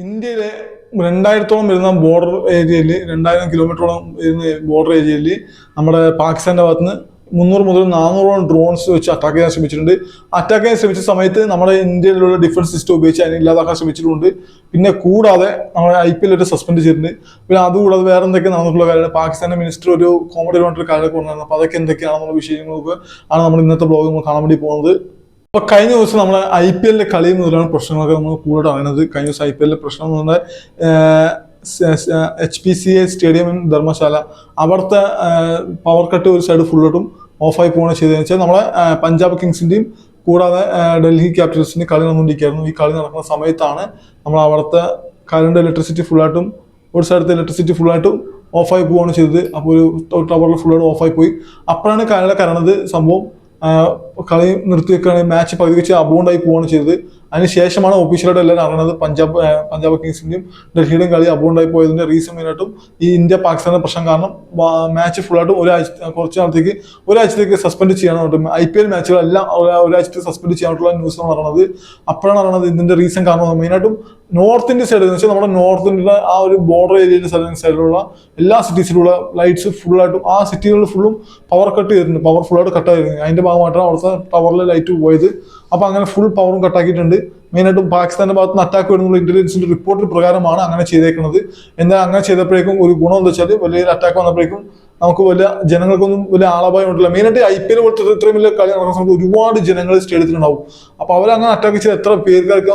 ഇന്ത്യയിലെ രണ്ടായിരത്തോളം വരുന്ന ബോർഡർ ഏരിയയിൽ രണ്ടായിരം കിലോമീറ്ററോളം വരുന്ന ബോർഡർ ഏരിയയിൽ നമ്മുടെ പാകിസ്ഥാന്റെ ഭാഗത്തുനിന്ന് മുന്നൂറ് മുതൽ നാനൂറോളം ഡ്രോൺസ് വെച്ച് അറ്റാക്ക് ചെയ്യാൻ ശ്രമിച്ചിട്ടുണ്ട്. അറ്റാക്ക് ചെയ്യാൻ ശ്രമിച്ച സമയത്ത് നമ്മുടെ ഇന്ത്യയിലുള്ള ഡിഫൻസ് സിസ്റ്റം ഉപയോഗിച്ച് അതിനെ ഇല്ലാതാക്കാൻ ശ്രമിച്ചിട്ടുണ്ട്. പിന്നെ കൂടാതെ നമ്മുടെ ഐ പി എൽ ഒരു സസ്പെൻഡ് ചെയ്തിട്ടുണ്ട്. പിന്നെ അതുകൂടാതെ വേറെ എന്തൊക്കെ നടന്നിട്ടുള്ള കാര്യമാണ് പാകിസ്ഥാന്റെ മിനിസ്റ്റർ ഒരു കോമഡി പറഞ്ഞിട്ട് കാര്യമൊക്കെ കൊണ്ടുവരുന്നത് അപ്പോൾ അതൊക്കെ എന്തൊക്കെയാണെന്നുള്ള വിഷയങ്ങളൊക്കെ ആണ് നമ്മൾ ഇന്നത്തെ ബ്ലോഗ് നമ്മൾ കാണാൻ വേണ്ടി പോകുന്നത്. അപ്പൊ കഴിഞ്ഞ ദിവസം നമ്മൾ ഐ പി എല്ലിന്റെ കളി മുതലാണ് പ്രശ്നങ്ങളൊക്കെ നമ്മൾ കൂടുതൽ അറിയുന്നത്. കഴിഞ്ഞ ദിവസം ഐ പി എല്ലിലെ പ്രശ്നം എന്ന് പറഞ്ഞാൽ H P C A stadium in Dharamshala. അവിടുത്തെ പവർ കട്ട് ഒരു സൈഡ് ഫുള്ളോട്ടും ഓഫായി പോകണം ചെയ്തതെന്ന് വെച്ചാൽ നമ്മളെ പഞ്ചാബ് കിങ്സിന്റെയും കൂടാതെ ഡൽഹി ക്യാപിറ്റൽസിന്റെ കളി നടന്നുകൊണ്ടിരിക്കുകയായിരുന്നു. ഈ കളി നടക്കുന്ന സമയത്താണ് നമ്മൾ അവിടുത്തെ കറണ്ട് ഇലക്ട്രിസിറ്റി ഫുള്ളായിട്ടും ഒരു സ്ഥലത്തെ ഇലക്ട്രിസിറ്റി ഫുള്ളായിട്ടും ഓഫായി പോവുകയാണ് ചെയ്തത്. അപ്പോൾ ഒരു ടവറിൽ ഫുള്ളായിട്ട് ഓഫായി പോയി. അപ്പോഴാണ് കാനഡ കരണത് സംഭവം. കളി നിർത്തി വെക്കുകയാണെങ്കിൽ മാച്ച് പകുതി വെച്ച് അബൗണ്ടായി പോവുകയാണ് ചെയ്തത്. അതിനുശേഷമാണ് ഒഫീഷ്യലായിട്ട് എല്ലാവരും അറിയണത് പഞ്ചാബ് പഞ്ചാബ് കിങ്സിന്റെയും ഡൽഹിയുടെയും കളി അബൗണ്ടായി പോയതിന്റെ റീസൺ മെയിനായിട്ടും ഈ ഇന്ത്യ പാകിസ്ഥാന്റെ പ്രശ്നം കാരണം മാച്ച് ഫുള്ളായിട്ടും ഒരാഴ്ച കുറച്ച് നാളത്തേക്ക് ഒരാഴ്ചത്തേക്ക് സസ്പെൻഡ് ചെയ്യാനായിട്ട് ഐ പി എൽ മാച്ചുകളെല്ലാം ഒരാ- ഒരാഴ്ചത്തേക്ക് സസ്പെൻഡ് ചെയ്യാനായിട്ടുള്ള ന്യൂസ് ആണ് അറിയണത്. അപ്പോഴാണ് അറിയണത് ഇതിന്റെ റീസൺ കാരണം മെയിനായിട്ടും നോർത്ത് ഇന്ത്യ സൈഡ് എന്ന് വെച്ചാൽ നമ്മുടെ നോർത്ത് ഇന്ത്യയുടെ ആ ഒരു ബോർഡർ ഏരിയയിലെ സൈഡിലുള്ള എല്ലാ സിറ്റീസിലുള്ള ലൈറ്റ്സ് ഫുള്ളായിട്ടും ആ സിറ്റികളിൽ ഫുള്ളും പവർ കട്ട് ചെയ്തിട്ടുണ്ട്. പവർ ഫുള്ളായിട്ട് കട്ടായിരുന്നു അതിന്റെ ഭാഗമായിട്ടാണ് അവിടുത്തെ ടവറിലെ ലൈറ്റ് പോയത്. അപ്പൊ അങ്ങനെ ഫുൾ പവറും കട്ടാക്കിയിട്ടുണ്ട് മെയിനായിട്ടും പാകിസ്ഥാന്റെ ഭാഗത്ത് നിന്ന് അറ്റാക്ക് വരുന്നുള്ള ഇന്റലിജൻസിന്റെ റിപ്പോർട്ട് പ്രകാരമാണ് അങ്ങനെ ചെയ്തേക്കുന്നത്. എന്നാൽ അങ്ങനെ ചെയ്തപ്പോഴേക്കും ഒരു ഗുണം എന്താ വെച്ചാൽ വലിയൊരു അറ്റാക്ക് വന്നപ്പോഴേക്കും നമുക്ക് വലിയ ജനങ്ങൾക്കൊന്നും വലിയ ആളപായം ഉണ്ടല്ല. മെയിനായിട്ട് ഐ പി എൽ പോലത്തെ ഇത്രയും വലിയ കളി നടക്കുന്ന സമയത്ത് ഒരുപാട് ജനങ്ങൾ സ്റ്റേഡിയത്തിലുണ്ടാവും അപ്പൊ അവരങ്ങനെ അറ്റാക്ക് ചെയ്ത് എത്ര പേർക്കാർക്ക്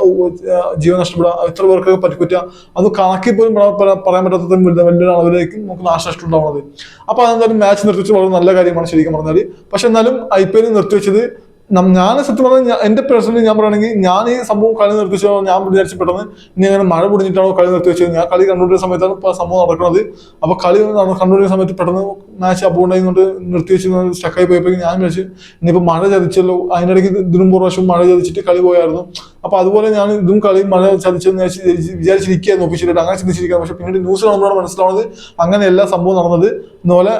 ജീവൻ നഷ്ടപ്പെടുക എത്ര പേർക്കൊക്കെ പറ്റിപ്പറ്റുക അത് കണക്കി പോലും പറ- പറ- പറയാൻ പറ്റാത്ത വലിയ വലിയൊരു അളവിലേക്ക് നമുക്ക് നാശനഷ്ടം ഉണ്ടാവുന്നത്. അപ്പൊ അതെന്തായാലും മാച്ച് നിർത്തിച്ച് വളരെ നല്ല കാര്യമാണ് ശരിക്കും പറഞ്ഞാൽ പക്ഷെ എന്നാലും ഐ പി എൽ നിർത്തിവെച്ചത് ഞാൻ സത്യം പറഞ്ഞാൽ എന്റെ പേഴ്സണലി ഞാൻ പറയുകയാണെങ്കിൽ ഞാൻ ഈ സംഭവം കളി നിർത്തിച്ചോ ഞാൻ വിചാരിച്ചു പെട്ടെന്ന് ഇനി അങ്ങനെ മഴ പൊടിഞ്ഞിട്ടാണോ കളി നിർത്തി വെച്ചത്. ഞാൻ കളി കണ്ടുകൊണ്ടിരുന്ന സമയത്താണ് ഇപ്പൊ സംഭവം നടക്കുന്നത്. അപ്പൊ കളി കണ്ടുപിടിക്കുന്ന സമയത്ത് പെട്ടെന്ന് മാച്ച് അപ്പോണ്ടായിക്കൊണ്ട് നിർത്തി വെച്ച് സ്റ്റക്കായി പോയപ്പോൾ ഞാൻ വിചാരിച്ചു ഇനിയിപ്പോ മഴ ചതിച്ചല്ലോ. അതിനിടയ്ക്ക് ഇതിനും പ്രാവശ്യം മഴ ചതിച്ചിട്ട് കളി പോയായിരുന്നു. അപ്പൊ അതുപോലെ ഞാൻ ഇതും കളി മഴ ചതിച്ചെന്ന് വിചാരിച്ച് വിചാരിച്ചിരിക്കുകയായിരുന്നു ഒഫീഷ്യലായിട്ട് അങ്ങനെ ചിന്തിച്ചിരിക്കുക പക്ഷെ പിന്നീട് ന്യൂസ് കാണുമ്പോഴാണ് മനസ്സിലാവുന്നത് അങ്ങനെ എല്ലാ സംഭവം നടന്നത്. ഇതുപോലെ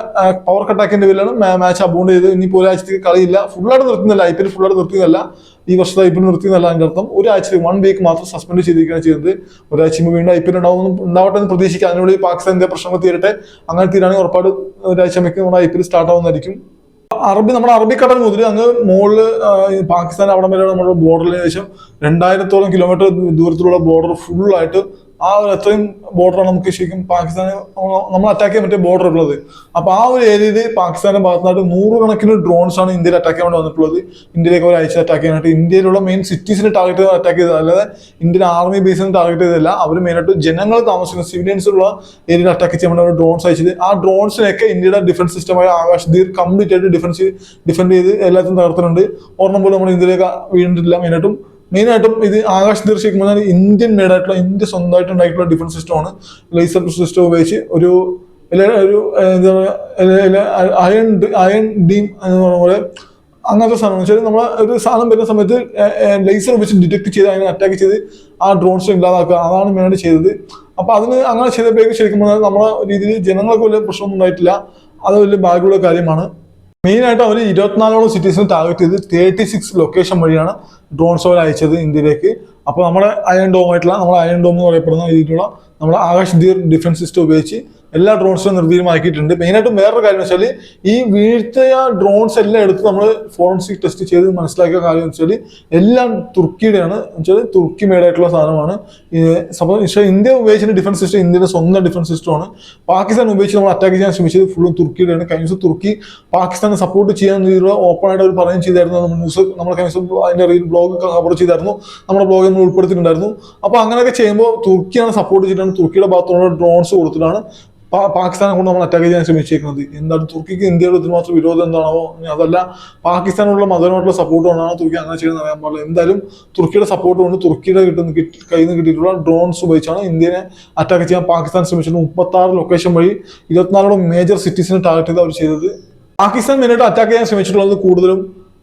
പവർ കട്ടാക്കിന്റെ പേരിലാണ് മാച്ച് അബൗണ്ട് ചെയ്ത് ഇനിയിപ്പോൾ ഒരാഴ്ചത്തേക്ക് കളിയില്ല. ഫുള്ളായിട്ട് നിർത്തുന്നില്ല ഐ പി എൽ ഫുള്ളായിട്ട് നിർത്തുന്നില്ല ഈ വർഷത്തെ ഐ പി എൽ നിർത്തിയെന്നല്ല അതിന്റെ അർത്ഥം. ഒരാഴ്ച വൺ വീക്ക് മാത്രം സസ്പെൻഡ് ചെയ്തിരിക്കുകയാണ് ചെയ്യുന്നത് ഒരാഴ്ച വീണ്ടും ഐ പി എൽ ഉണ്ടാവും ഉണ്ടാവട്ടെ എന്ന് പ്രതീക്ഷിക്കുക അതിനുള്ളിൽ പാകിസ്ഥാന്റെ പ്രശ്നങ്ങൾ തീരട്ടെ. അങ്ങനെ തീരാണെങ്കിൽ ഉറപ്പായിട്ട് ഒരാഴ്ച മിക്ക നമ്മുടെ ഐ പി എൽ സ്റ്റാർട്ട് ആവുന്നതായിരിക്കും. അറബി നമ്മുടെ അറബിക്കടൽ മുതൽ അങ്ങ് മുകളിൽ പാകിസ്ഥാൻ അവിടെ വരെ നമ്മുടെ ബോർഡറിൽ ഏകദേശം രണ്ടായിരത്തോളം കിലോമീറ്റർ ദൂരത്തിലുള്ള ബോർഡർ ഫുള്ളായിട്ട് ആ ഒരു അത്രയും ബോർഡറാണ് നമുക്ക് ശരിക്കും പാകിസ്ഥാന് നമ്മൾ അറ്റാക്ക് ചെയ്യാൻ പറ്റിയ ബോർഡർ ഉള്ളത്. അപ്പൊ ആ ഒരു ഏരിയയിൽ പാകിസ്ഥാന്റെ ഭാഗത്തുനിന്നായിട്ട് നൂറുകണക്കിന് ഡ്രോൺസ് ആണ് ഇന്ത്യയിൽ അറ്റാക്ക് ചെയ്യാൻ വന്നിട്ടുള്ളത്. ഇന്ത്യയിലേക്ക് അവർ അയച്ച് അറ്റാക്ക് ചെയ്യാനായിട്ട് ഇന്ത്യയിലുള്ള മെയിൻ സിറ്റീസിനെ ടാർഗറ്റ് ചെയ്ത് അറ്റാക്ക് ചെയ്തത്. അല്ലാതെ ഇന്ത്യൻ ആർമി ബേസിനെ ടാർഗറ്റ് ചെയ്തതല്ല. അവർ മെയിനായിട്ട് ജനങ്ങൾ താമസിക്കുന്ന സിവിലിയൻസ് ഉള്ള ഏരിയയിൽ അറ്റാക്ക് ചെയ്യാൻ വേണ്ടി ഡ്രോൺസ് അയച്ചത് ആ ഡ്രോൺസിനെയൊക്കെ ഇന്ത്യയുടെ ഡിഫൻസ് സിസ്റ്റമായ ആകാശ് കംപ്ലീറ്റ് ആയിട്ട് ഡിഫൻസ് ഡിഫെൻഡ് ചെയ്ത് എല്ലാത്തിനും തകർത്തിട്ടുണ്ട്. ഓർമ്മ പോലും നമ്മൾ ഇന്ത്യയിലേക്ക് വീണിട്ടില്ല. മെയിനായിട്ടും മെയിനായിട്ടും ഇത് ആകാശ് ദീർ ഇന്ത്യൻ മെയ്ഡ് ആയിട്ടുള്ള ഇന്ത്യ സ്വന്തമായിട്ട് ഉണ്ടായിട്ടുള്ള ഡിഫൻസ് സിസ്റ്റമാണ് ലേസർ സിസ്റ്റം ഉപയോഗിച്ച് ഒരു ഒരു എന്താ അയൺ അയൺ ഡീം എന്ന് പറഞ്ഞ പോലെ അങ്ങനത്തെ സാധനം വെച്ചാൽ നമ്മൾ ഒരു സാധനം വരുന്ന സമയത്ത് ലേസർ വെച്ച് ഡിറ്റക്ട് ചെയ്ത് അതിനെ അറ്റാക്ക് ചെയ്ത് ആ ഡ്രോൺസ് ഇല്ലാതാക്കുക. അതാണ് മെയിനായിട്ട് ചെയ്തത്. അപ്പോൾ അതിന് അങ്ങനെ ചെയ്തപ്പോഴേക്ക് ശരിക്കും പറഞ്ഞാൽ നമ്മുടെ രീതിയിൽ ജനങ്ങൾക്ക് വലിയ പ്രശ്നമൊന്നും ഉണ്ടായിട്ടില്ല. അത് വലിയ ഭാഗ്യമുള്ള കാര്യമാണ്. മെയിനായിട്ട് അവർ ഇരുപത്തിനാലോളം സിറ്റീസിന് ടാർഗറ്റ് ചെയ്ത് തേർട്ടി സിക്സ് ലൊക്കേഷൻ വഴിയാണ് ഡ്രോൺ അവർ അയച്ചത് ഇന്ത്യയിലേക്ക്. അപ്പോൾ നമ്മുടെ അയൺ ഡോം ആയിട്ടുള്ള നമ്മുടെ അയൺ ഡോം എന്ന് പറയപ്പെടുന്ന രീതിയിലുള്ള നമ്മുടെ ആകാശ് ദീർ ഡിഫൻസ് സിസ്റ്റം ഉപയോഗിച്ച് എല്ലാ ഡ്രോൺസും നിർവീര്യമാക്കിയിട്ടുണ്ട്. മെയിനായിട്ടും വേറൊരു കാര്യം വെച്ചാൽ ഈ വീഴ്ത്തയ ഡ്രോൺസ് എല്ലാം എടുത്ത് നമ്മൾ ഫോറൻസിക് ടെസ്റ്റ് ചെയ്ത് മനസ്സിലാക്കിയ കാര്യം എന്ന് വെച്ചാൽ എല്ലാം തുർക്കിയുടെയാണ്. വെച്ചാൽ തുർക്കി മേഡായിട്ടുള്ള സാധനമാണ്. സപ്പോസ് ഇന്ത്യ ഉപയോഗിച്ചിട്ട് ഡിഫൻസ് സിസ്റ്റം ഇന്ത്യയുടെ സ്വന്തം ഡിഫൻസ് സിസ്റ്റമാണ് പാകിസ്ഥാൻ ഉപയോഗിച്ച് നമ്മൾ അറ്റാക്ക് ചെയ്യാൻ ശ്രമിച്ചത് ഫുള്ളും തുർക്കിയുടെയാണ്. കഴിഞ്ഞ ദിവസം തുർക്കി പാകിസ്ഥാനെ സപ്പോർട്ട് ചെയ്യാൻ രീതിയിലുള്ള ഓപ്പൺ ആയിട്ട് അവർ പറയുകയും ചെയ്തായിരുന്നു. നമ്മൾ ന്യൂസ് നമ്മൾ കഴിഞ്ഞ ദിവസം അതിന്റെ റീൽ ബ്ലോഗ് കവർ ചെയ്തായിരുന്നു. നമ്മുടെ ബ്ലോഗ് നമ്മൾ ഉൾപ്പെടുത്തിയിട്ടുണ്ടായിരുന്നു. അപ്പോൾ അങ്ങനെയൊക്കെ ചെയ്യുമ്പോൾ തുർക്കിയാണ് സപ്പോർട്ട് ചെയ്തിട്ടാണ് തുർക്കിയുടെ ഭാഗത്തുള്ള ഡ്രോൺസ് കൊടുത്തിട്ടാണ് പാകിസ്ഥാനെ കൊണ്ട് നമ്മൾ അറ്റാക്ക് ചെയ്യാൻ ശ്രമിച്ചേക്കുന്നത്. എന്താണ് തുർക്കിക്ക് ഇന്ത്യയുടെ ഇതിന് വിരോധം എന്താണോ അതല്ല പാകിസ്ഥാനുള്ള മതപരമായിട്ടുള്ള സപ്പോർട്ട് കൊണ്ടാണ് തുർക്കി അങ്ങനെ ചെയ്യുന്നത് അറിയാൻ പാടില്ല. എന്തായാലും തുർക്കിയുടെ സപ്പോർട്ട് കൊണ്ട് തുർക്കിയുടെ കിട്ടുന്ന കിട്ടി- കയ്യിൽ നിന്ന് കിട്ടിയിട്ടുള്ള ഡ്രോൺസ് ഉപയോഗിച്ചാണ് ഇന്ത്യനെ അറ്റാക്ക് ചെയ്യാൻ പാകിസ്ഥാൻ ശ്രമിച്ചത് മുപ്പത്താറ് ലൊക്കേഷൻ വഴി ഇരുപത്തിനാലോളം മേജർ സിറ്റീസിനെ ടാർഗറ്റ് ചെയ്ത് അവർ ചെയ്തത്. പാകിസ്ഥാൻ മെയിനായിട്ട് അറ്റാക്ക് ചെയ്യാൻ ശ്രമിച്ചിട്ടുള്ളത് കൂടുതലും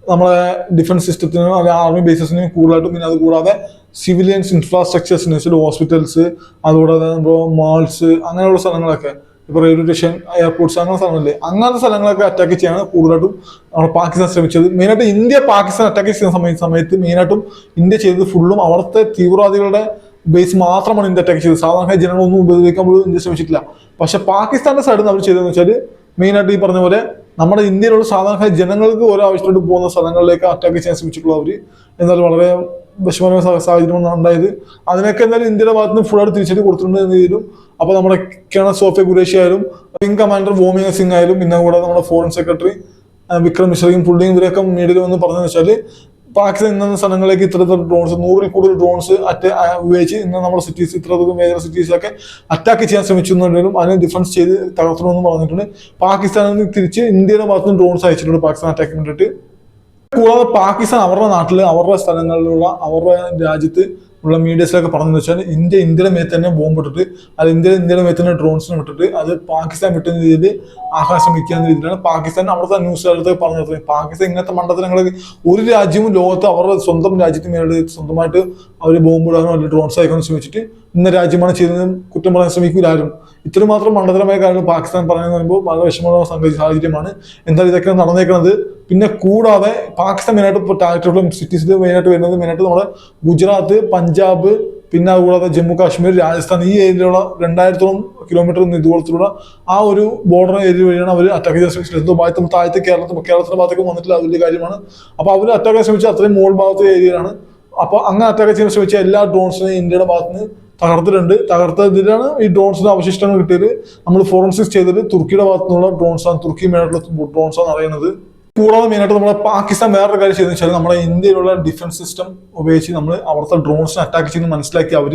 നമ്മളെ ഡിഫൻസ് സിസ്റ്റത്തിനും അല്ലെങ്കിൽ ആർമി ബേസസിനും കൂടുതലായിട്ടും പിന്നെ അത് കൂടാതെ സിവിലിയൻസ് ഇൻഫ്രാസ്ട്രക്ചേഴ്സിന് വെച്ചാൽ ഹോസ്പിറ്റൽസ് അതുകൂടാതെ മാൾസ് അങ്ങനെയുള്ള സ്ഥലങ്ങളൊക്കെ. ഇപ്പോൾ റെയിൽവേ സ്റ്റേഷൻ എയർപോർട്ട്സ് അങ്ങനെ സ്ഥലങ്ങളില്ലേ? അങ്ങനത്തെ സ്ഥലങ്ങളൊക്കെ അറ്റാക്ക് ചെയ്യാൻ കൂടുതലായിട്ടും നമ്മൾ പാകിസ്ഥാൻ ശ്രമിച്ചത്. മെയിനായിട്ട് ഇന്ത്യ പാകിസ്ഥാൻ അറ്റാക്ക് ചെയ്യുന്ന സമയ സമയത്ത് മെയിനായിട്ടും ഇന്ത്യ ചെയ്തത് ഫുള്ളും അവിടുത്തെ തീവ്രവാദികളുടെ ബേസ് മാത്രമാണ് ഇന്ത്യ അറ്റാക്ക് ചെയ്തത്. സാധാരണ ജനങ്ങളൊന്നും ഉപയോഗിക്കാൻ പോലും ഇന്ത്യ ശ്രമിച്ചിട്ടില്ല. പക്ഷെ പാകിസ്ഥാന്റെ സൈഡിൽ നിന്ന് അവർ ചെയ്തതെന്ന് വെച്ചാൽ മെയിനായിട്ട് ഈ പറഞ്ഞ പോലെ നമ്മുടെ ഇന്ത്യയിലുള്ള സാധാരണ ജനങ്ങൾക്ക് ഓരോ ആവശ്യമായിട്ട് പോകുന്ന സ്ഥലങ്ങളിലേക്ക് അറ്റാക്ക് ചെയ്യാൻ ശ്രമിച്ചിട്ടുള്ള അവർ എന്നാൽ വളരെ വിഷമകരമായ സാഹചര്യം ഉണ്ടായത്. അതിനൊക്കെ എന്തായാലും ഇന്ത്യയുടെ ഭാഗത്ത് നിന്ന് ഫുള്ളായിട്ട് തിരിച്ചടി കൊടുത്തിട്ടുണ്ട് എന്ന് അപ്പൊ നമ്മുടെ കേണൽ സോഫിയ ഖുരേഷി ആയാലും വിംഗ് കമാൻഡർ വോമിയ സിംഗ് ആയാലും പിന്നെ കൂടെ നമ്മുടെ ഫോറിൻ സെക്രട്ടറി വിക്രം മിശ്രയും പുള്ളിയും ഇവരെയൊക്കെ മീഡിയയിൽ വന്ന് പറഞ്ഞതെന്ന് വെച്ചാൽ പാകിസ്ഥാൻ ഇന്ന സ്ഥലങ്ങളിലേക്ക് ഇത്തരത്തിൽ ഡ്രോൺസ് നൂറിൽ കൂടുതൽ ഡ്രോൺസ് ഉപയോഗിച്ച് ഇന്ന് നമ്മുടെ സിറ്റീസ് ഇത്രയധികം മേജർ സിറ്റീസിലൊക്കെ അറ്റാക്ക് ചെയ്യാൻ ശ്രമിച്ചു എന്നുണ്ടെങ്കിലും അതിനെ ഡിഫൻസ് ചെയ്ത് തകർത്തണമെന്ന് പറഞ്ഞിട്ടുണ്ട്. പാകിസ്ഥാനിൽ നിന്ന് തിരിച്ച് ഇന്ത്യയുടെ ഭാഗത്തുനിന്ന് ഡ്രോൺസ് അയച്ചിട്ടുണ്ട് പാകിസ്ഥാൻ അറ്റാക്കിന് വേണ്ടിയിട്ട്. കൂടാതെ പാകിസ്ഥാൻ അവരുടെ നാട്ടിൽ അവരുടെ സ്ഥലങ്ങളിലുള്ള അവരുടെ രാജ്യത്ത് ഉള്ള മീഡിയസിലൊക്കെ പറഞ്ഞെന്ന് വെച്ചാൽ ഇന്ത്യ ഇന്ത്യയുടെ മേത്ത് തന്നെ ബോംബ് ഇട്ടിട്ട് അത് ഇന്ത്യ ഇന്ത്യയുടെ മേത്ത് തന്നെ ഡ്രോൺസിനെ വിട്ടിട്ട് അത് പാകിസ്ഥാൻ വിട്ടുന്ന രീതിയിൽ ആകാശം വയ്ക്കുന്ന രീതിയിലാണ് പാകിസ്ഥാൻ അവിടുത്തെ ന്യൂസുകാരുടെ പറഞ്ഞത്. പാകിസ്ഥാൻ ഇങ്ങനത്തെ മണ്ഡലങ്ങൾ ഒരു രാജ്യവും ലോകത്ത് അവരുടെ സ്വന്തം രാജ്യത്തിന് മേലെ സ്വന്തമായിട്ട് അവർ ബോംബ് ഇടാനോ അല്ലെങ്കിൽ ഡ്രോൺസ് അയക്കാനോ ശ്രമിച്ചിട്ട് ഇന്ന രാജ്യമാണ് ചെയ്തതെന്നും കുറ്റം പറയാൻ ശ്രമിക്കൂല ആരും മാത്രം മണ്ഡലമായ കാര്യങ്ങൾ പാകിസ്ഥാൻ പറയുന്നത് പറയുമ്പോൾ വളരെ വിഷമമുള്ള സംഗതി സാഹചര്യമാണ്. എന്തായാലും ഇതൊക്കെ നടന്നേക്കുന്നത് പിന്നെ കൂടാതെ പാകിസ്ഥാൻ മെയിനായിട്ട് ഇപ്പോൾ ടാർഗറ്റുള്ള സിറ്റീസിൽ മെയിനായിട്ട് വരുന്നത് മെയിനായിട്ട് നമ്മുടെ ഗുജറാത്ത് പഞ്ചാബ് പിന്നെ അതുകൂടാതെ ജമ്മു കാശ്മീർ രാജസ്ഥാൻ ഈ ഏരിയയിലുള്ള രണ്ടായിരത്തോളം കിലോമീറ്റർ ഇതുപോലത്തുള്ള ആ ഒരു ബോർഡർ ഏരിയ വഴിയാണ് അവർ അറ്റാക്ക് ചെയ്യാൻ ശ്രമിച്ചത് ഭാഗത്തും താഴത്തെ കേരളത്തിൽ കേരളത്തിന്റെ ഭാഗത്തേക്ക് വന്നിട്ടില്ല അതിന്റെ കാര്യമാണ്. അപ്പോൾ അവർ അറ്റാക്ക് ചെയ്യാൻ ശ്രമിച്ചത് അത്രയും മോൾ ഭാഗത്തെ ഏരിയയിലാണ് അപ്പോൾ അങ്ങനെ അറ്റാക്ക് ചെയ്യാൻ ശ്രമിച്ച എല്ലാ ഡ്രോൺസിനെയും ഇന്ത്യയുടെ ഭാഗത്ത് നിന്ന് തകർത്തിട്ടുണ്ട്. തകർത്തതിലാണ് ഈ ഡ്രോൺസിന്റെ അവശിഷ്ടങ്ങൾ കിട്ടിയത്. നമ്മൾ ഫോറൻസിക്സ് ചെയ്തത് തുർക്കിയുടെ ഭാഗത്തു നിന്നുള്ള ഡ്രോൺസ് ആണ് തുർക്കി മേനായിട്ടുള്ള ഡ്രോൺസ് ആണ് അറിയുന്നത്. കൂടാതെ മെയിനായിട്ട് നമ്മുടെ പാകിസ്ഥാൻ വേറൊരു കാര്യം ചെയ്തെന്ന് വെച്ചാൽ നമ്മുടെ ഇന്ത്യയിലുള്ള ഡിഫൻസ് സിസ്റ്റം ഉപയോഗിച്ച് നമ്മൾ അവിടുത്തെ ഡ്രോൺസിനെ അറ്റാക്ക് ചെയ്യുന്ന മനസ്സിലാക്കി അവർ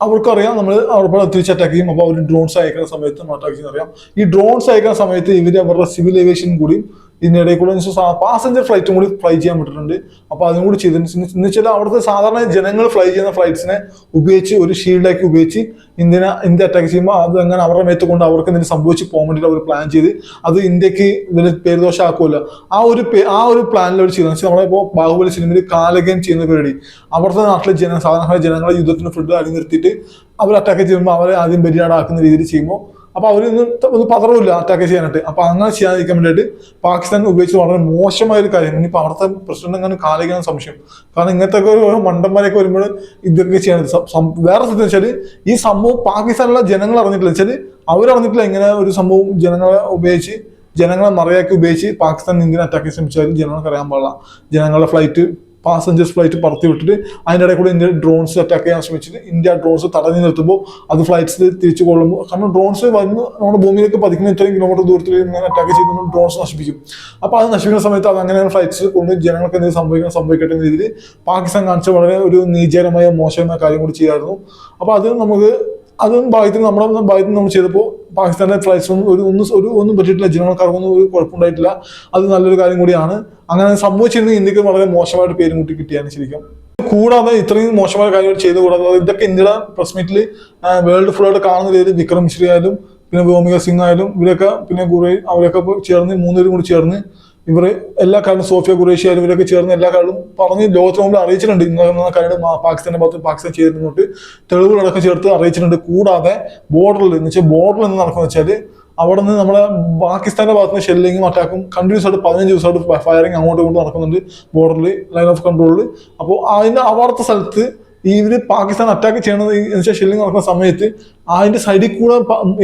അവർക്കറിയാം നമ്മൾ അവിടെ തിരിച്ച് അറ്റാക്ക് ചെയ്യും. അപ്പോൾ അവർ ഡ്രോൺസ് അയക്കുന്ന സമയത്ത് അറ്റാക്ക് ചെയ്യുന്ന അറിയാം ഈ ഡ്രോൺസ് അയക്കുന്ന സമയത്ത് ഇവർ അവരുടെ സിവിൽ ഏവിയേഷൻ കൂടി ഇതിനിടയിൽ കൂടെ പാസഞ്ചർ ഫ്ലൈറ്റും കൂടി ഫ്ലൈ ചെയ്യാൻ പറ്റിയിട്ടുണ്ട് അപ്പോൾ അതും കൂടി ചെയ്തിട്ടുണ്ട് എന്ന് വെച്ചാൽ അവിടുത്തെ സാധാരണ ജനങ്ങൾ ഫ്ലൈ ചെയ്യുന്ന ഫ്ലൈറ്റ്സിനെ ഉപയോഗിച്ച് ഒരു ഷീൽഡാക്കി ഉപയോഗിച്ച് ഇന്ത്യനെ ഇന്ത്യ അറ്റാക്ക് ചെയ്യുമ്പോൾ അത് അങ്ങനെ അവരുടെ മേത്ത് കൊണ്ട് അവർക്ക് എന്തെങ്കിലും സംഭവിച്ച് പോകാൻ വേണ്ടിയിട്ട് അവർ പ്ലാൻ ചെയ്ത് അത് ഇന്ത്യയ്ക്ക് ഇതിന് പേരുദോഷം ആക്കുമല്ലോ ആ ഒരു ആ ഒരു പ്ലാനിൽ അവർ ചെയ്തെന്ന് വെച്ചാൽ നമ്മളിപ്പോൾ ബാഹുബലി സിനിമയിൽ കാലകൻ ചെയ്യുന്ന പരിപാടി. അവിടുത്തെ നാട്ടിലെ ജന സാധാരണ ജനങ്ങളെ യുദ്ധത്തിന് ഫുഡ് അടി നിർത്തിയിട്ട് അവർ അറ്റാക്ക് ചെയ്യുമ്പോൾ അവരെ ആദ്യം ബലിയാടാക്കുന്ന രീതിയിൽ ചെയ്യുമ്പോൾ അപ്പൊ അവരൊന്നും ഒന്ന് പതറവില്ല അറ്റാക്ക് ചെയ്യാനായിട്ട്. അപ്പൊ അങ്ങനെ ചെയ്യാതിരിക്കാൻ വേണ്ടിയിട്ട് പാകിസ്ഥാൻ ഉപയോഗിച്ച് വളരെ മോശമായ ഒരു കാര്യം. ഇനിയിപ്പോ അവിടുത്തെ പ്രസിഡന്റ് അങ്ങനെ കാലിക്കാൻ സംശയം. കാരണം ഇങ്ങനത്തെ ഒക്കെ ഒരു മണ്ടന്മാരെയൊക്കെ വരുമ്പോൾ ഇതൊക്കെ സം- വേറെ സത്യം വെച്ചാൽ ഈ സംഭവം പാകിസ്ഥാനിലെ ജനങ്ങൾ അറിഞ്ഞിട്ടില്ല. വെച്ചാൽ അവരറിഞ്ഞിട്ടില്ല ഇങ്ങനെ ഒരു സംഭവം ജനങ്ങളെ ഉപയോഗിച്ച് ജനങ്ങളെ മറയാക്കി ഉപയോഗിച്ച് പാകിസ്ഥാൻ ഇന്ത്യൻ അറ്റാക്ക് ശ്രമിച്ചാലും ജനങ്ങൾക്ക് അറിയാൻ പാടില്ല. ജനങ്ങളുടെ ഫ്ലൈറ്റ് പാസഞ്ചേഴ്സ് ഫ്ലൈറ്റ് പറത്തി വിട്ടിട്ട് ഇടയിൽ കൂടെ ഇന്ത്യ ഡ്രോൺസ് അറ്റാക്ക് ചെയ്യാൻ ശ്രമിച്ചിട്ട് ഇന്ത്യ ഡ്രോൺസ് തടഞ്ഞു നിർത്തുമ്പോൾ അത് ഫ്ലൈറ്റ്സ് തിരിച്ചു കൊള്ളുമ്പോൾ കാരണം ഡ്രോൺസ് വന്ന് നമ്മുടെ ഭൂമിയിലേക്ക് പതിക്കുന്ന ഇത്രയും കിലോമീറ്റർ ദൂരത്തിൽ ഇങ്ങനെ അറ്റാക്ക് ചെയ്ത് ഡ്രോൺസ് നശിപ്പിക്കും. അപ്പോൾ അത് നശിപ്പിക്കുന്ന സമയത്ത് അത് അങ്ങനെയാണ് ഫ്ലൈറ്റ്സ് കൊണ്ട് ജനങ്ങൾക്ക് എന്തെങ്കിലും സംഭവിക്കണം സംഭവിക്കട്ടെ എന്ന രീതിയിൽ പാകിസ്ഥാൻ കാണിച്ച വളരെ ഒരു നീചകരമായ മോശമായ കാര്യം കൂടി ചെയ്യായിരുന്നു. അപ്പോൾ അത് നമുക്ക് അതും ഭാഗ്യത്തിന് നമ്മുടെ ഭാഗ്യത്തിന് നമ്മൾ ചെയ്തപ്പോൾ പാകിസ്ഥാനിലെ ഫ്ലൈറ്റ്സ് ഒന്നും ഒരു ഒന്നും ഒരു ഒന്നും പറ്റിയിട്ടില്ല. ജനങ്ങൾക്കാർക്കൊന്നും ഒരു കുഴപ്പമുണ്ടായിട്ടില്ല. അത് നല്ലൊരു കാര്യം കൂടിയാണ്. അങ്ങനെ സംഭവിച്ചിരുന്നെങ്കിൽ ഇന്ത്യയ്ക്ക് വളരെ മോശമായിട്ട് പേരും കൂട്ടി കിട്ടിയാണ് ശരിക്കും. കൂടാതെ ഇത്രയും മോശമായ കാര്യങ്ങൾ ചെയ്തു കൂടാതെ ഇതൊക്കെ ഇന്ത്യയുടെ പ്രസ് മീറ്റിൽ വേൾഡ് ഫുള്ളായിട്ട് കാണുന്ന രീതിയിൽ വിക്രം മിശ്രി ആയാലും പിന്നെ ഭൂമിക സിംഗ് ആയാലും ഇവരൊക്കെ പിന്നെ കുറേ അവരൊക്കെ ചേർന്ന് മൂന്നുപേരും കൂടി ചേർന്ന് ഇവർ എല്ലാ കാര്യം സോഫിയ കുറേഷ്യ ഇവരൊക്കെ ചേർന്ന് എല്ലാ കാര്യം പറഞ്ഞ് ലോകത്തിന് മുമ്പിൽ അറിയിച്ചിട്ടുണ്ട്. ഇന്ന കാര്യം പാകിസ്ഥാന്റെ ഭാഗത്ത് പാകിസ്ഥാൻ ചെയ്തിരുന്നിട്ട് തെളിവുകളടക്കം ചേർത്ത് അറിയിച്ചിട്ടുണ്ട്. കൂടാതെ ബോർഡറിൽ എന്ന് വെച്ചാൽ ബോർഡറിൽ നിന്ന് നടക്കുന്ന വെച്ചാൽ അവിടെ നിന്ന് നമ്മുടെ പാകിസ്ഥാന്റെ ഭാഗത്ത് നിന്ന് ഷെല്ലിങ്ങും അറ്റാക്കും കണ്ടിന്യൂസ് ആയിട്ട് പതിനഞ്ച് ദിവസമായിട്ട് ഫയറിങ് അങ്ങോട്ടും ഇങ്ങോട്ടും നടക്കുന്നുണ്ട് ബോർഡറിൽ ലൈൻ ഓഫ് കൺട്രോളിൽ അപ്പോൾ അതിന്റെ അവിടുത്തെ സ്ഥലത്ത് ഈ ഇവർ പാകിസ്ഥാൻ അറ്റാക്ക് ചെയ്യണത് എന്നുവെച്ചാൽ എന്ന് വെച്ചാൽ ഷെല്ലിംഗ് നടക്കുന്ന സമയത്ത് അതിന്റെ സൈഡിൽ കൂടെ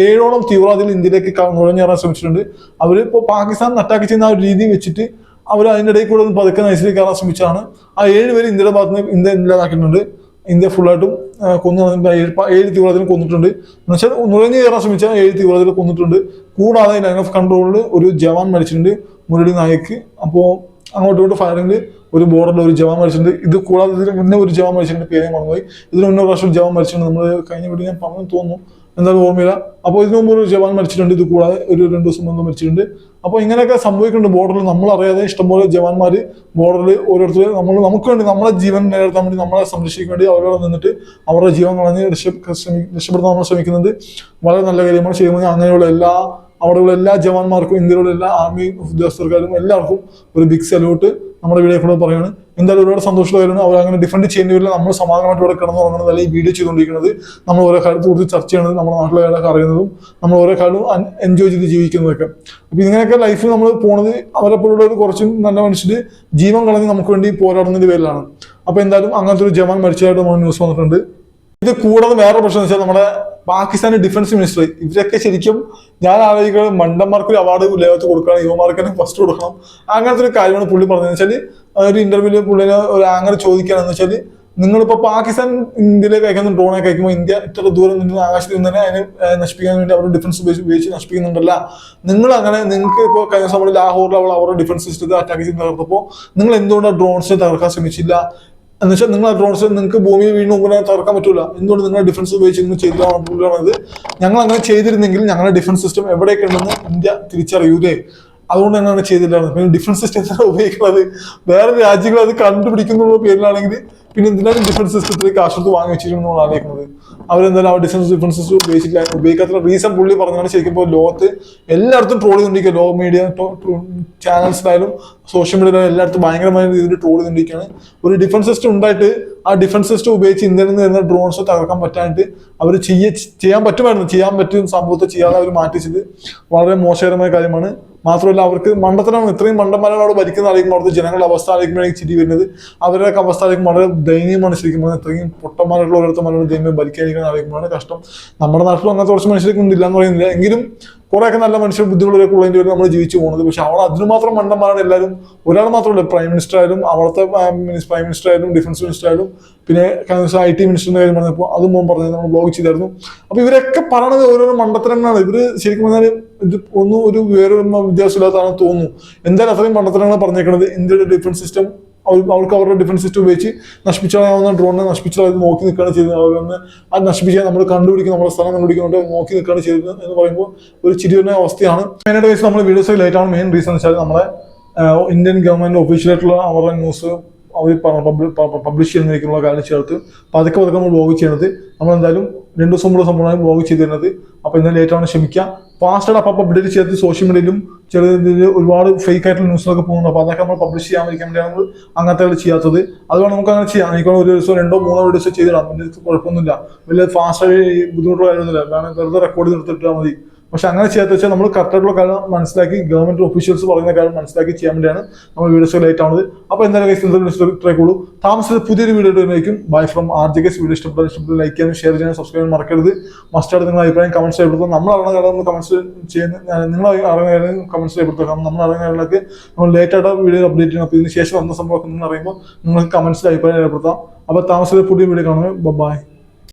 ഏഴോളം തീവ്രവാദികൾ ഇന്ത്യയിലേക്ക് നുഴഞ്ഞേറാൻ ശ്രമിച്ചിട്ടുണ്ട്. അവർ ഇപ്പോൾ പാകിസ്ഥാൻ അറ്റാക്ക് ചെയ്യുന്ന ആ ഒരു രീതി വെച്ചിട്ട് അവർ അതിന്റെ ഇടയിൽ കൂടെ പതുക്കെ നൈസിലേക്ക് കയറാൻ ശ്രമിച്ചാണ് ആ ഏഴ് പേര് ഇന്ത്യയുടെ ഭാഗത്ത് നിന്ന് ഇന്ത്യ ഇല്ലാതാക്കിയിട്ടുണ്ട്. ഇന്ത്യ ഫുള്ളായിട്ടും കൊന്നു ഏഴ് തീവ്രവാദികൾ കൊന്നിട്ടുണ്ട്. എന്നുവെച്ചാൽ നുഴഞ്ഞു കയറാൻ ശ്രമിച്ച ഏഴ് തീവ്രവാദികൾ കൊന്നിട്ടുണ്ട്. കൂടാതെ ലൈൻ ഓഫ് കൺട്രോളിൽ ഒരു ജവാൻ മരിച്ചിട്ടുണ്ട്. മുരളി നായിക്ക്. അപ്പോൾ അങ്ങോട്ടും ഇങ്ങോട്ടും ഫയറിംഗിൽ ഒരു ബോർഡറിൽ ഒരു ജവാൻ മരിച്ചിട്ടുണ്ട്. ഇത് കൂടാതെ ഇതിന് മുന്നേ ഒരു ജവാൻ മരിച്ചിട്ടുണ്ട് പേരെ മറന്നുപോയി. ഇതിന് മുന്നേ പ്രാവശ്യം ജവാൻ മരിച്ചിട്ടുണ്ട്. നമ്മൾ കഴിഞ്ഞ വീട്ടിൽ ഞാൻ പറഞ്ഞു തോന്നുന്നു. എന്തായാലും ഓർമ്മയില്ല. അപ്പോൾ ഇതിനു മുമ്പ് ഒരു ജവാൻ മരിച്ചിട്ടുണ്ട്. ഇത് കൂടാതെ ഒരു രണ്ട് ദിവസം മുമ്പ് മരിച്ചിട്ടുണ്ട്. അപ്പോൾ ഇങ്ങനെയൊക്കെ സംഭവിക്കുന്നുണ്ട് ബോർഡറിൽ നമ്മൾ അറിയാതെ ഇഷ്ടംപോലെ ജവാന്മാർ ബോർഡറിൽ ഓരോരുത്തർ നമ്മൾ നമുക്ക് വേണ്ടി നമ്മളെ ജീവൻ നിലനിർത്താൻ വേണ്ടി നമ്മളെ സംരക്ഷിക്കാൻ വേണ്ടി അവരോട് നിന്നിട്ട് അവരുടെ ജീവൻ കളഞ്ഞ് രക്ഷപ്പെടുത്താൻ നമ്മൾ ശ്രമിക്കുന്നത് വളരെ നല്ല കാര്യമാണ് ചെയ്യുമ്പോൾ അങ്ങനെയുള്ള എല്ലാ അവിടെയുള്ള എല്ലാ ജവാന്മാർക്കും ഇന്ത്യയിലുള്ള എല്ലാ ആർമി ഉദ്യോഗസ്ഥർക്കാരും എല്ലാവർക്കും ഒരു ബിഗ് സല്യൂട്ട് നമ്മുടെ വീഡിയോ കൂടെ പറയുകയാണ് എന്തായാലും ഒരുപാട് സന്തോഷമുള്ള കാര്യമാണ്. അവർ അങ്ങനെ ഡിഫൻഡ് ചെയ്യേണ്ടി വരില്ല നമ്മൾ സമാധാനമായിട്ട് ഇവിടെ കിടന്നുറങ്ങുന്നത് അല്ലെങ്കിൽ വീഡിയോ ചെയ്തുകൊണ്ടിരിക്കുന്നത്. നമ്മൾ ഓരോ കാര്യത്തെ കുറിച്ച് ചർച്ച ചെയ്യണത് നമ്മുടെ നാട്ടിലെ കാര്യമൊക്കെ അറിയുന്നതും നമ്മൾ ഓരോ കാര്യവും എൻജോയ് ചെയ്ത് ജീവിക്കുന്നതൊക്കെ. അപ്പൊ ഇങ്ങനെയൊക്കെ ലൈഫിൽ നമ്മൾ പോണത് അവരെ പോലുള്ള ഒരു കുറച്ചും നല്ല മനുഷ്യർ ജീവൻ കളഞ്ഞ് നമുക്ക് വേണ്ടി പോരാടുന്നതിന്റെ പേരിലാണ്. അപ്പൊ എന്തായാലും അങ്ങനത്തെ ഒരു ജവാൻ മരിച്ചതായിട്ട് നമ്മൾ ന്യൂസ് വന്നിട്ടുണ്ട്. ഇത് കൂടാതെ വേറെ പ്രശ്നം വെച്ചാൽ നമ്മുടെ പാകിസ്ഥാന്റെ ഡിഫൻസ് മിനിസ്റ്റർ ഇവരൊക്കെ ശരിക്കും ഞാൻ ആലോചിക്കുന്നത് മണ്ടന്മാർക്ക് ഒരു അവാർഡ് ലേവത്ത് കൊടുക്കണം യുവമാർക്ക് ഫസ്റ്റ് കൊടുക്കണം. അങ്ങനത്തെ ഒരു കാര്യമാണ് പുള്ളി പറഞ്ഞത്. വെച്ചാൽ ഒരു ഇന്റർവ്യൂവിൽ പുള്ളിനെ ഒരു ആങ്കർ ചോദിക്കുകയാണെന്ന് വെച്ചാൽ നിങ്ങളിപ്പോ പാകിസ്ഥാൻ ഇന്ത്യയിലേക്ക് അയക്കുന്ന ഡ്രോണൊക്കെ അയക്കുമ്പോൾ ഇന്ത്യ ഇത്ര ദൂരം നിന്ന് ആകാശത്തിൽ നിന്ന് തന്നെ അതിനെ നശിപ്പിക്കാൻ വേണ്ടി അവരുടെ ഡിഫൻസ് ഉപയോഗിച്ച് ഉപയോഗിച്ച് നശിപ്പിക്കുന്നുണ്ടല്ല. നിങ്ങൾ അങ്ങനെ നിങ്ങൾക്ക് ഇപ്പോൾ കഴിഞ്ഞ നമ്മൾ ലാഹോറിൽ അവൾ അവരുടെ ഡിഫൻസ് സിസ്റ്റത്തെ അറ്റാക്ക് ചെയ്ത് തകർത്തപ്പോൾ നിങ്ങൾ എന്തുകൊണ്ടാണ് ഡ്രോൺസിനെ തകർക്കാൻ ശ്രമിച്ചില്ല? എന്ന് വെച്ചാൽ നിങ്ങൾ ഡ്രോൺസ് നിങ്ങൾക്ക് ഭൂമിയിൽ വീണ് മുമ്പ് തകർക്കാൻ പറ്റൂല. എന്തുകൊണ്ട് നിങ്ങൾ ഡിഫൻസ് ഉപയോഗിച്ച് നിങ്ങൾ ചെയ്തത് ഞങ്ങൾ അങ്ങനെ ചെയ്തിരുന്നെങ്കിൽ ഞങ്ങളുടെ ഡിഫൻസ് സിസ്റ്റം എവിടെയൊക്കെ ഉണ്ടെന്ന് ഇന്ത്യ തിരിച്ചറിയൂലേ അതുകൊണ്ട് അങ്ങനെ ചെയ്തില്ലായിരുന്നത് പിന്നെ ഡിഫൻസ് സിസ്റ്റം ഉപയോഗിക്കുന്നത് വേറെ രാജ്യങ്ങൾ അത് കണ്ടുപിടിക്കുന്ന പേരിലാണെങ്കിൽ പിന്നെ എന്തിനാണ് ഡിഫൻസ് സിസ്റ്റത്തിലേക്ക് കാശ് കൊടുത്ത് വാങ്ങി വെച്ചിരിക്കുന്നു നമ്മൾ ആലോചിക്കുന്നത് അവരെന്തായാലും ആ ഡിഫൻസ് സിസ്റ്റം ഉപയോഗിച്ചില്ല ഉപയോഗിക്കാത്ത റീസൺ പുള്ളി പറഞ്ഞാണ് ശരിക്കും ഇപ്പോൾ ലോകത്ത് എല്ലായിടത്തും ട്രോൾ ചെയ്തുകൊണ്ടിരിക്കുക ലോ മീഡിയ ചാനൽസിലായാലും സോഷ്യൽ മീഡിയയിലും എല്ലായിടത്തും ഭയങ്കരമായ രീതിയിൽ ട്രോൾ ചെയ്തുകൊണ്ടിരിക്കുകയാണ്. ഒരു ഡിഫൻസ് സിസ്റ്റം ഉണ്ടായിട്ട് ആ ഡിഫൻസ് സിസ്റ്റം ഉപയോഗിച്ച് ഇന്ത്യയിൽ നിന്ന് വരുന്ന ഡ്രോൺസ് തകർക്കാൻ പറ്റാനായിട്ട് അവർ ചെയ്യ ചെയ്യാൻ പറ്റുമായിരുന്നു. ചെയ്യാൻ പറ്റും സംഭവത്തെ ചെയ്യാതെ അവർ മാറ്റിച്ചത് വളരെ മോശകരമായ കാര്യമാണ്. മാത്രമല്ല അവർക്ക് മണ്ടത്തരമാണ് ഇത്രയും മണ്ടന്മാരാണ് അവിടെ ഭരിക്കുന്ന ആയിരിക്കും അവിടുത്തെ ജനങ്ങളുടെ അവസ്ഥ ആയിരിക്കുമ്പോഴേക്കും ചിരി വരുന്നത്. അവരുടെ അവസ്ഥ ആയിരിക്കും വളരെ ദയനീയമാണ് ശരിക്കും പറഞ്ഞാൽ. ഇത്രയും പൊട്ടന്മാരുള്ള ഓരോരുത്തന്മാരുടെ ദൈവം ഭരിക്കാതിരിക്കുന്ന ആയിരിക്കുമ്പോഴാണ് കഷ്ടം. നമ്മുടെ നാട്ടിലും അങ്ങനത്തെ കുറച്ച് മനുഷ്യർക്ക് ഇല്ല എന്ന് പറയുന്നില്ല. എങ്കിലും കുറെയൊക്കെ നല്ല മനുഷ്യർ ബുദ്ധിമുട്ടൊക്കെ ഉള്ളതിന്റെ പേരിൽ നമ്മൾ ജീവിച്ചു പോകുന്നത്. പക്ഷെ അവിടെ അതിന് മാത്രം മണ്ടന്മാരാണ് എല്ലാവരും. ഒരാൾ മാത്രമല്ല പ്രൈം മിനിസ്റ്റർ ആയാലും അവിടുത്തെ പ്രൈം മിനിസ്റ്റർ ആയാലും ഡിഫൻസ് മിനിസ്റ്റർ ആയാലും പിന്നെ ഐ ടി മിനിസ്റ്ററിന്റെ കാര്യം പറഞ്ഞപ്പോൾ അതും മോൻ പറഞ്ഞത് നമ്മൾ ബ്ലോഗ് ചെയ്തായിരുന്നു. അപ്പോൾ ഇവരൊക്കെ പറയണത് ഓരോരോ മണ്ടത്തരങ്ങളാണ്. ഇവർ ശരിക്കും പറഞ്ഞാൽ ഇത് ഒന്നും ഒരു വേറെ വിദ്യാഭ്യാസമില്ലാത്തതാണെന്ന് തോന്നുന്നു. എന്തായാലും അത്രയും മണ്ടത്തരങ്ങളാണ് പറഞ്ഞേക്കുന്നത് ഇന്ത്യയുടെ ഡിഫൻസ് സിസ്റ്റം അവർക്ക് അവരുടെ ഡിഫൻസ് സിസ്റ്റം ഉപയോഗിച്ച് നശിപ്പിച്ചാലാവുന്ന ഡ്രോണിനെ നശിപ്പിച്ചാൽ നോക്കി നിൽക്കുകയാണ് ചെയ്തത് അവരൊന്ന് അത് നശിപ്പിക്കാൻ നമ്മൾ കണ്ടുപിടിക്കും നമ്മുടെ സ്ഥലം കണ്ടുപിടിക്കുന്നുണ്ട് നോക്കി നിൽക്കുകയാണ് ചെയ്തത് എന്ന് പറയുമ്പോൾ ഒരു ചിരിയുടെ അവസ്ഥയാണ്. മെയിനായിട്ട് കേസ് നമ്മൾ വീഡിയോസ് ലേറ്റ് ആണ്. മെയിൻ റീസൺ വെച്ചാൽ നമ്മളെ ഇന്ത്യൻ ഗവൺമെന്റ് ഒഫീഷ്യലായിട്ടുള്ള അവരുടെ ന്യൂസ് അവർ പബ്ലിഷ് ചെയ്യുന്നതിലേക്കുള്ള കാര്യം ചേർത്ത് പതുക്കെ പതുക്കെ നമ്മൾ ബ്ലോഗ് ചെയ്യുന്നത്. നമ്മൾ എന്തായാലും രണ്ടു ദിവസം മുമ്പ് സംഭവമാണ് ബ്ലോഗ് ചെയ്തിരുന്നത്. അപ്പോൾ ഇന്നലെ ലേറ്റാണ് ക്ഷമിക്കുക. ഫാസ്റ്റ് അപ്പം അപ്ഡേറ്റ് ചെയ്ത് സോഷ്യൽ മീഡിയയിലും രീതിയിൽ ഒരുപാട് ഫേക്ക് ആയിട്ടുള്ള ന്യൂസുകളൊക്കെ പോകുന്നുണ്ട്. അപ്പോൾ അതൊക്കെ നമ്മൾ പബ്ലിഷ് ചെയ്യാതിരിക്കാൻ വേണ്ടിയാണ് നമ്മൾ അങ്ങനത്തെ ചെയ്യാത്തത്. അതുകൊണ്ട് നമുക്ക് അങ്ങനെ ചെയ്യാം. എനിക്ക് ഒരു ദിവസം രണ്ടോ മൂന്നോ വീഡിയോസ് ചെയ്തിടാം. പിന്നെ കുഴപ്പമൊന്നുമില്ല. വലിയ ഫാസ്റ്റ് ആയി ബുദ്ധിമുട്ടുള്ള കാര്യമൊന്നുമില്ല കാരണം വെറുതെ റെക്കോർഡ് നിർത്തിയിട്ടാൽ മതി. പക്ഷെ അങ്ങനെ ചെയ്യാത്ത വെച്ചാൽ നമ്മൾ കറക്റ്റായിട്ടുള്ള കാര്യം മനസ്സിലാക്കി ഗവൺമെന്റ് ഓഫീഷ്യൽസ് പറയുന്ന കാര്യം മനസ്സിലാക്കി ചെയ്യാൻ വേണ്ടിയാണ് നമ്മൾ വീഡിയോസ് ലേറ്റ് ആവുന്നത്. അപ്പോൾ എന്തായാലും ട്രൈക്കുള്ളൂ താമസിച്ചത് പുതിയൊരു വീഡിയോ ആയിരിക്കും bye from R G K's video ഇഷ്ടപ്പെട്ട ലൈക്ക് ചെയ്യാനും ഷെയർ ചെയ്യാനും സബ്സ്ക്രൈബ് മറക്കരുത്. മസ്റ്റായിട്ട് നിങ്ങൾ അഭിപ്രായം കമന്റ്സ് രേഖപ്പെടുത്തുക. നമ്മൾ അറിയുന്ന കാര്യം നമ്മൾ കമന്റ്സ് ചെയ്യുന്ന നിങ്ങൾ അറിയുന്ന കാര്യം കമന്റ്സ് രേഖപ്പെടുത്തുക. നമ്മൾ അറിയുന്ന കാര്യങ്ങളൊക്കെ നമ്മൾ ലേറ്റ് ആയിട്ട് വീഡിയോ അപ്ഡേറ്റ് ചെയ്യണം. അപ്പോൾ ഇതിന് ശേഷം വന്ന സംഭവമൊക്കെ നിങ്ങൾ അറിയുമ്പോൾ നിങ്ങൾക്ക് കമന്റ്സ് അഭിപ്രായം രേഖപ്പെടുത്താം. അപ്പോൾ താമസിച്ചത് പുതിയ വീഡിയോ കാണുന്നത്. ബൈ